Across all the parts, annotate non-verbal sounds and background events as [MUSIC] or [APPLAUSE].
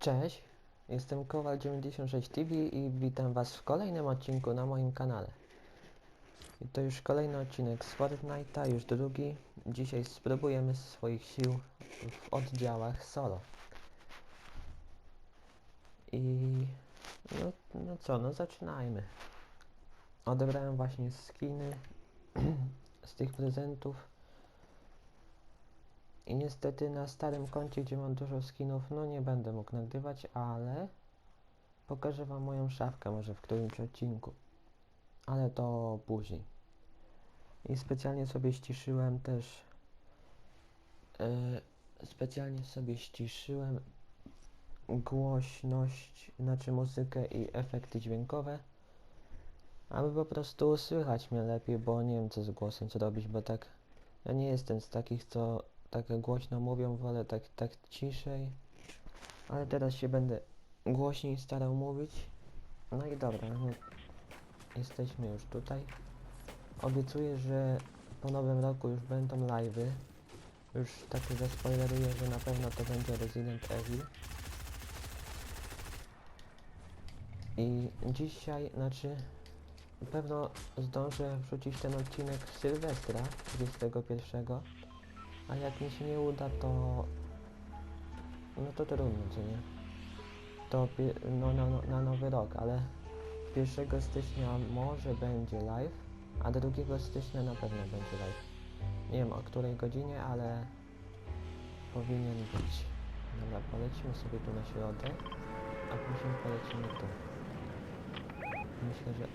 Cześć, jestem Kowal96TV i witam was w kolejnym odcinku na moim kanale. I to już kolejny odcinek z Fortnite'a, już drugi. Dzisiaj spróbujemy swoich sił w oddziałach solo. I no, no co, no zaczynajmy. Odebrałem właśnie skiny [CLEARS THROAT] z tych prezentów. I niestety na starym koncie, gdzie mam dużo skinów, no nie będę mógł nagrywać, ale pokażę wam moją szafkę może w którymś odcinku. Ale to później. I specjalnie sobie ściszyłem też yy, specjalnie sobie ściszyłem głośność, znaczy muzykę i efekty dźwiękowe, aby po prostu słychać mnie lepiej, bo nie wiem co z głosem zrobić, bo tak ja nie jestem z takich, co tak głośno mówią, wolę tak, tak ciszej. Ale teraz się będę głośniej starał mówić. No i dobra, no, jesteśmy już tutaj. Obiecuję, że po nowym roku już będą live'y. Już tak zaspoileruję, że na pewno to będzie Resident Evil. I dzisiaj, znaczy, na pewno zdążę wrzucić ten odcinek Sylwestra 21. A jak mi się nie uda, to... No to trudno, co nie? To no, no, no, na nowy rok, ale 1 stycznia może będzie live, a 2 stycznia na pewno będzie live. Nie wiem o której godzinie, ale powinien być. Dobra, polecimy sobie tu na środek, a później polecimy tu. Myślę, że...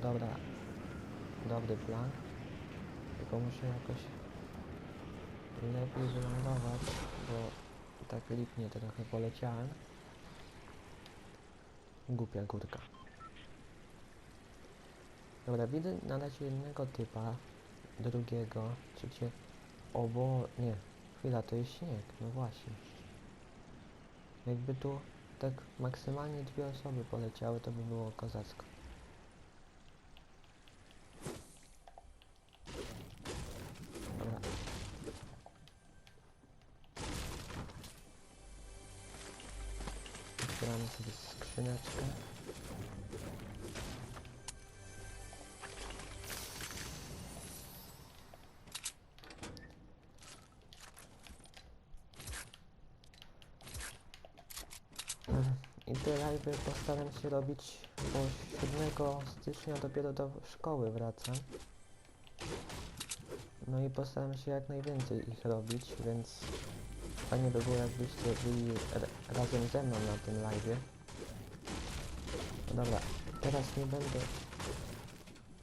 Dobra, dobry plan. Tylko muszę jakoś lepiej wylądować, bo tak lipnie trochę poleciałem. Głupia górka. Dobra, widzę na razie jednego typa, drugiego, trzecie... O bo... nie, chwila, to jest śnieg, no właśnie. Jakby tu tak maksymalnie dwie osoby poleciały, to by było kozacko. I te live'y postaram się robić, bo 7 stycznia dopiero do szkoły wracam. No i postaram się jak najwięcej ich robić, więc fajnie by było jakbyście byli razem ze mną na tym live'ie. No dobra, teraz nie będę...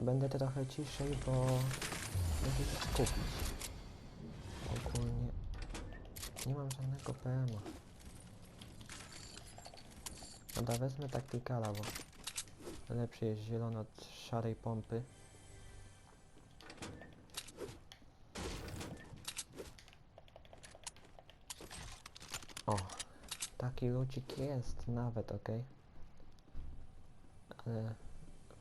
Będę trochę ciszej, bo muszę się skupić. Ogólnie nie mam żadnego PM-a. Dobra, wezmę taktykala, bo lepszy jest zielony od szarej pompy. O, taki lucik jest nawet, ok. Ale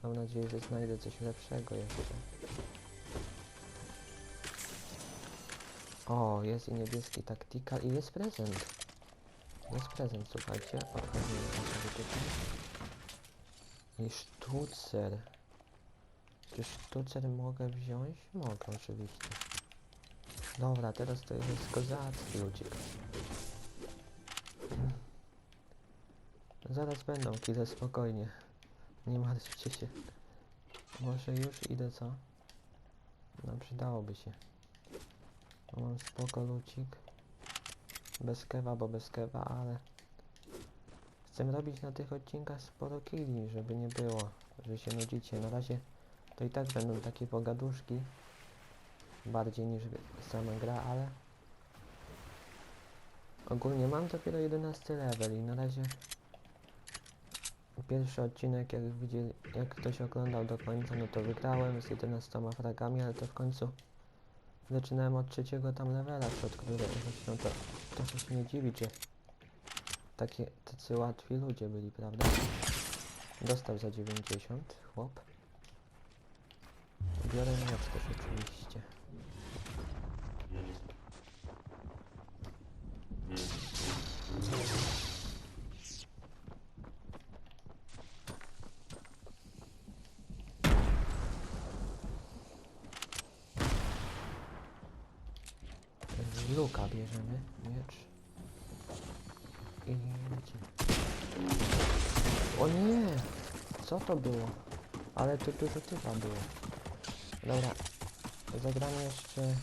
mam nadzieję, że znajdę coś lepszego jeszcze. O, jest i niebieski taktikal i jest prezent. Jest prezent, słuchajcie. Odchodzimy sobie tutaj. I sztucer. Czy sztucer mogę wziąć? Mogę oczywiście. Dobra, teraz to jest kozacki ludzik. Zaraz będą chwilę spokojnie. Nie martwcie się. Może już idę co? No przydałoby się. Mam spoko lucik. Bez kewa, bo bez kewa, ale... Chcę robić na tych odcinkach sporo killi, żeby nie było, że się nudzicie. Na razie to i tak będą takie pogaduszki. Bardziej niż sama gra, ale... Ogólnie mam dopiero 11 level i na razie pierwszy odcinek jak widzieli, jak ktoś oglądał do końca, no to wygrałem z 11 fragami, ale to w końcu zaczynałem od trzeciego tam levela, przed którym no to trochę się nie dziwić, że takie tacy łatwi ludzie byli, prawda? Dostał za 90, chłop. Biorę też oczywiście. Luka bierzemy, miecz. I lecimy. O nie! Co to było? Ale tu dużo typa było. Dobra, zagramy jeszcze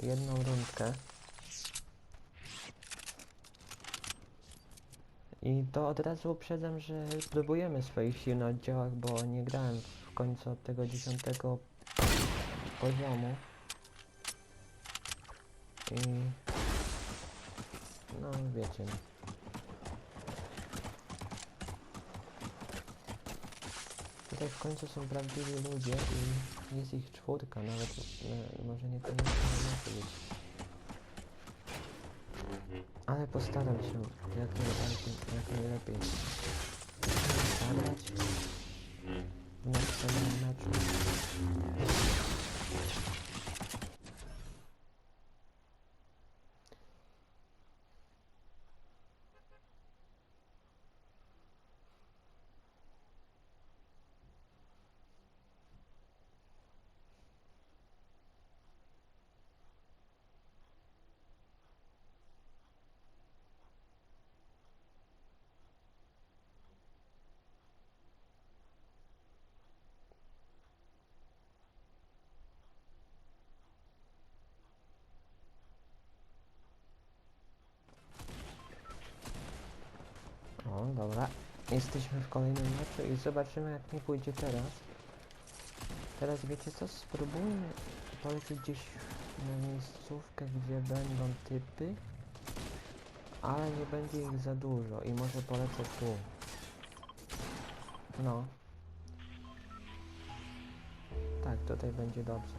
jedną rundkę. I to od razu uprzedzam, że próbujemy swoich sił na oddziałach, bo nie grałem w końcu od tego dziesiątego poziomu. I... No wiecie. Tutaj w końcu są prawdziwi ludzie i jest ich czwórka, nawet e, może nie tyle nie być. Ale postaram się jak najbardziej, jak najlepiej zagrać w następnym meczu. O, dobra. Jesteśmy w kolejnym meczu i zobaczymy jak mi pójdzie teraz. Teraz wiecie co? Spróbujmy polecieć gdzieś na miejscówkę, gdzie będą typy. Ale nie będzie ich za dużo i może polecę tu. No. Tak, tutaj będzie dobrze.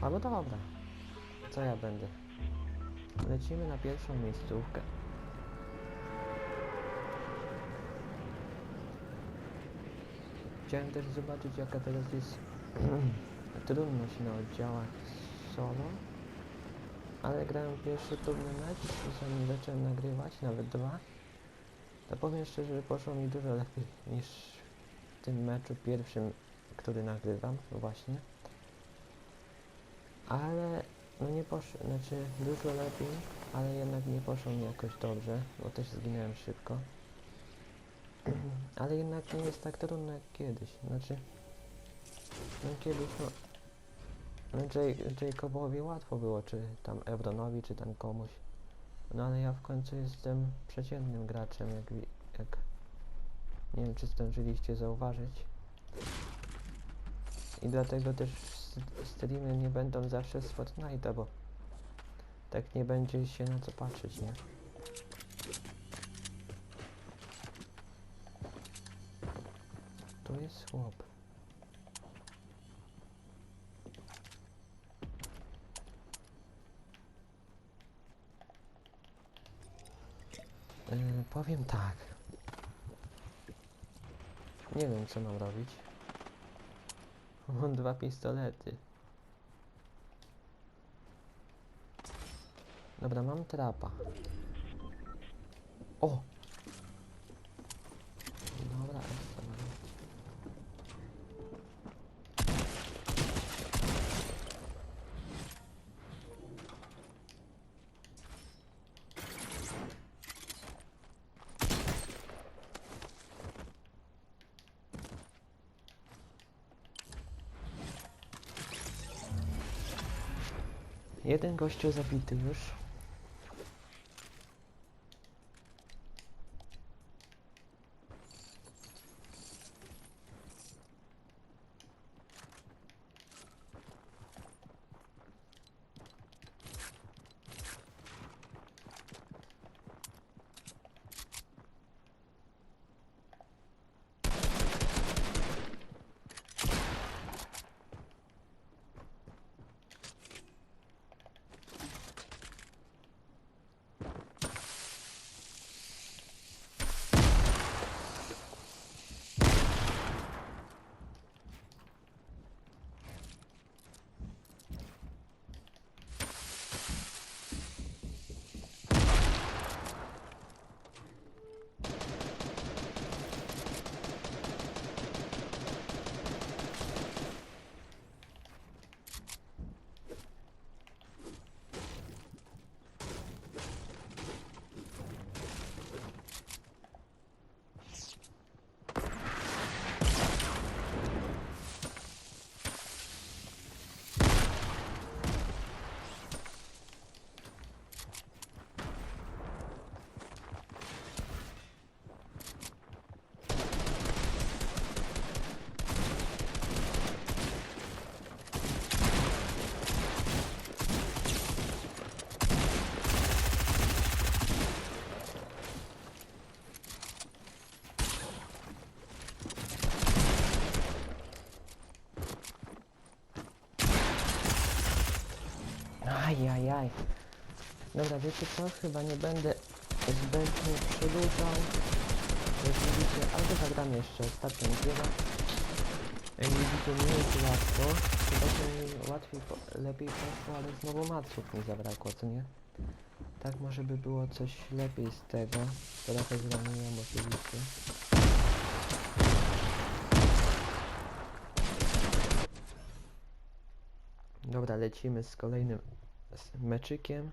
Albo dobra. Co ja będę? Lecimy na pierwszą miejscówkę. Chciałem też zobaczyć jaka teraz jest trudność na oddziałach solo. Ale grałem pierwszy trudny mecz zanim zacząłem nagrywać, nawet dwa. To powiem szczerze, że poszło mi dużo lepiej niż w tym meczu pierwszym, który nagrywam właśnie. Ale no nie poszło, znaczy dużo lepiej, ale jednak nie poszło mi jakoś dobrze, bo też zginąłem szybko. Ale jednak nie jest tak trudno jak kiedyś. Znaczy, no kiedyś no, no Jay, Jacobowi łatwo było, czy tam Evronowi, czy tam komuś. No ale ja w końcu jestem przeciętnym graczem, jak, jak nie wiem czy zdążyliście zauważyć. I dlatego też streamy nie będą zawsze z Fortnite'a, bo tak nie będzie się na co patrzeć, nie? Tu jest chłop. Yy, powiem tak. Nie wiem co mam robić. Mam dwa pistolety. Dobra, mam trapa. O! Jeden gościu zabity już. Ajajaj. Dobra, wiecie co? Chyba nie będę zbędnie przedłużał. Jak widzicie, albo zagram jeszcze ostatnią grę. Jak widzicie, nie jest łatwo. Chyba, że mi łatwiej, po, lepiej poszło, ale znowu maców mi zabrakło, co nie? Tak może by było coś lepiej z tego. Trochę zraniłem oczywiście. Dobra, lecimy z kolejnym s- meczykiem.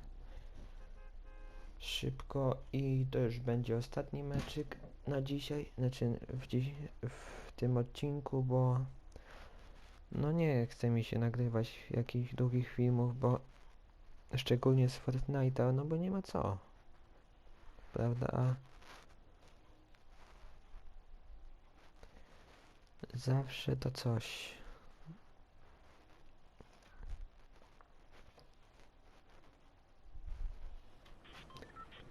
Szybko i to już będzie ostatni meczyk na dzisiaj, znaczy w, dziś, w tym odcinku, bo no nie chce mi się nagrywać jakichś długich filmów, bo szczególnie z Fortnite'a, no bo nie ma co. Prawda? Zawsze to coś.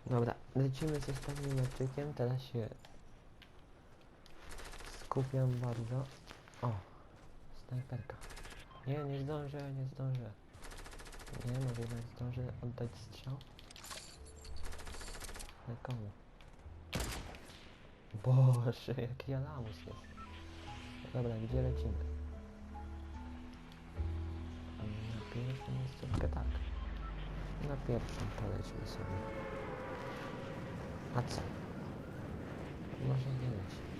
Dobra, lecimy z ostatnim meczykiem, teraz się skupiam bardzo. O, snajperka. Nie, nie zdążę, nie zdążę. Nie, może jednak zdążę oddać strzał. Ale komu? Boże, jaki alamus jest. Dobra, gdzie lecimy? Na pierwszą miejscówkę, tak. Na pierwszą polećmy sobie. A co? Może nie leci.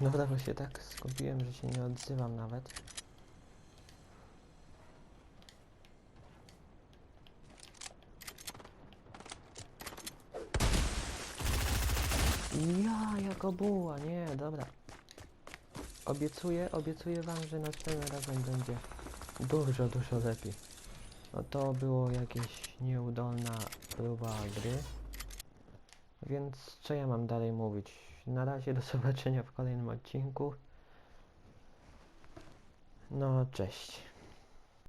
Dobra, bo się tak skupiłem, że się nie odzywam nawet. Ja, jako buła, nie, dobra. Obiecuję, obiecuję wam, że następnym razem będzie dużo, dużo lepiej. No to było jakieś nieudolna próba gry. Więc co ja mam dalej mówić? Na razie do zobaczenia w kolejnym odcinku. No, cześć.